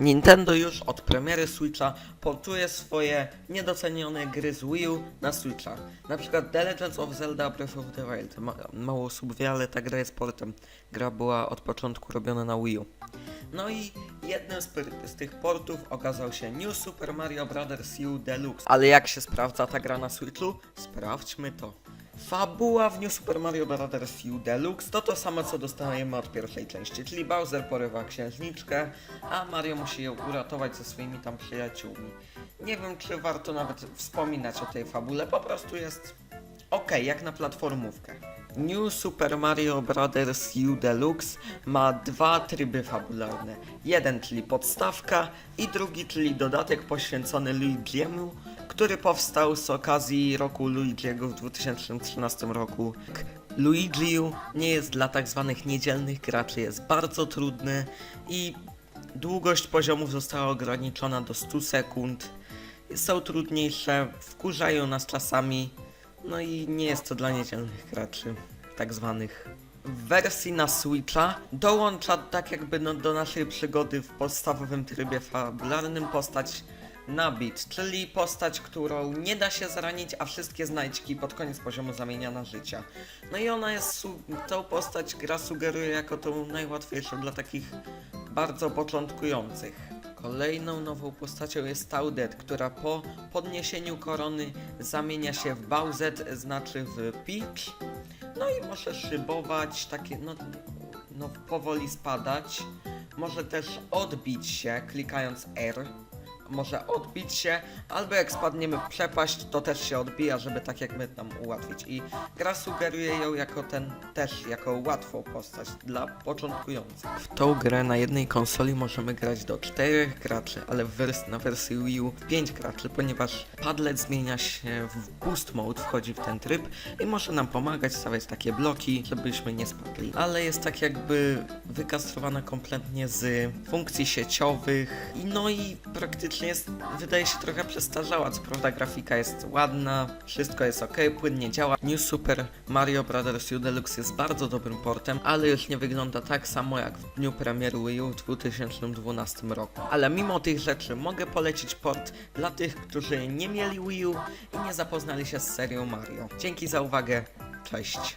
Nintendo już od premiery Switcha portuje swoje niedocenione gry z Wii U na Switcha. Na przykład The Legends of Zelda Breath of the Wild. Ma mało osób wie, ale ta gra jest portem. Gra była od początku robiona na Wii U. No i jednym z, z tych portów okazał się New Super Mario Bros. U Deluxe. Ale jak się sprawdza ta gra na Switchu? Sprawdźmy to. Fabuła w New Super Mario Bros. U Deluxe to to samo co dostajemy od pierwszej części, czyli Bowser porywa księżniczkę, a Mario musi ją uratować ze swoimi tam przyjaciółmi. Nie wiem czy warto nawet wspominać o tej fabule, po prostu jest ok, jak na platformówkę. New Super Mario Bros. U Deluxe ma dwa tryby fabularne. Jeden, czyli podstawka i drugi, czyli dodatek poświęcony Luigi'emu, który powstał z okazji roku Luigi'ego w 2013 roku. Luigi nie jest dla tak zwanych niedzielnych graczy, jest bardzo trudny i długość poziomów została ograniczona do 100 sekund. Są trudniejsze, wkurzają nas czasami, no i nie jest to dla niedzielnych graczy, tak zwanych. W wersji na Switcha dołącza tak jakby no, do naszej przygody w podstawowym trybie fabularnym postać Nabit, czyli postać, którą nie da się zranić, a wszystkie znajdźki pod koniec poziomu zamienia na życia. No i ona jest, tą postać gra sugeruje jako tą najłatwiejszą dla takich bardzo początkujących. Kolejną nową postacią jest Taudet, która po podniesieniu korony zamienia się w Bowser, znaczy w Peach. No i może szybować, takie no, no powoli spadać. Może też odbić się klikając R. Może odbić się, albo jak spadniemy w przepaść, to też się odbija, żeby tak jak my tam ułatwić. I gra sugeruje ją jako ten, też jako łatwą postać dla początkujących. W tą grę na jednej konsoli możemy grać do czterech graczy, ale wers- na wersji Wii U 5 graczy, ponieważ padlet zmienia się w boost mode, wchodzi w ten tryb i może nam pomagać stawiać takie bloki, żebyśmy nie spadli. Ale jest tak jakby wykastrowana kompletnie z funkcji sieciowych i no i praktycznie jest, wydaje się trochę przestarzała, co prawda grafika jest ładna, wszystko jest ok, płynnie działa. New Super Mario Bros. U Deluxe jest bardzo dobrym portem, ale już nie wygląda tak samo jak w dniu premiery Wii U w 2012 roku. Ale mimo tych rzeczy mogę polecić port dla tych, którzy nie mieli Wii U i nie zapoznali się z serią Mario. Dzięki za uwagę, cześć!